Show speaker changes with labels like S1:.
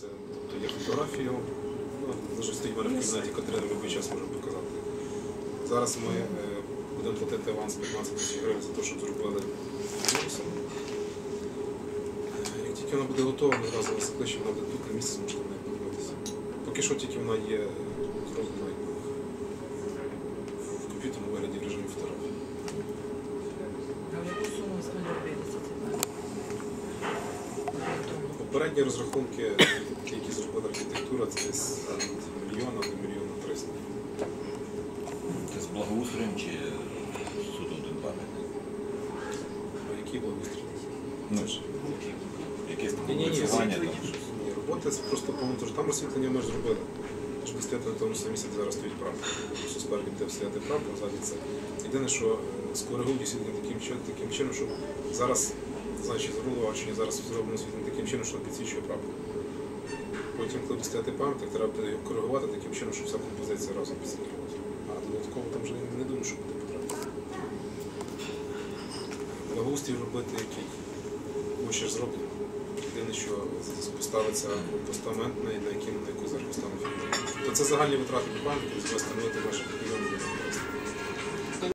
S1: Тобто є фотографію, ну, стоїть в мене в кімнаті, Катерина в будь-який час може показати. Зараз ми е, будемо платити аванс 15 тисяч гривень за те, що зробили вірусом. Як тільки вона буде готова, ми одразу вас тут на місці, можете в неї подивитися. Поки що тільки вона є е, зроблена Попередні розрахунки, які зробила архітектура, це десь мільйона до мільйона триста.
S2: Це з благоустроєм чи суто один пам'ятник?
S1: Який благоустрій?
S2: Ну, Якесь
S1: Ні, ні, ні,
S2: працювання там.
S1: Ні, роботи просто по монтажу. Там освітлення ми ж зробили. Щоб стояти на тому місці, зараз стоїть правда. Просто спереді буде стояти правда, а це. Єдине, що е, скоригують освітлення таким, таким чином, щоб зараз, значить, звернуло зараз зроблено освітлення таким чином, що підсвічує правду. Потім, коли стояти пам'ятник, треба буде коригувати таким чином, щоб вся композиція разом підсвітлювалася. А додатково там вже не думаю, що буде потреба. Благоустрій робити який? Ми ще зроблено. Єдине, що поставиться постамент, на яким на яку зараз. То це загальні витрати банків, звести ваші підйомні.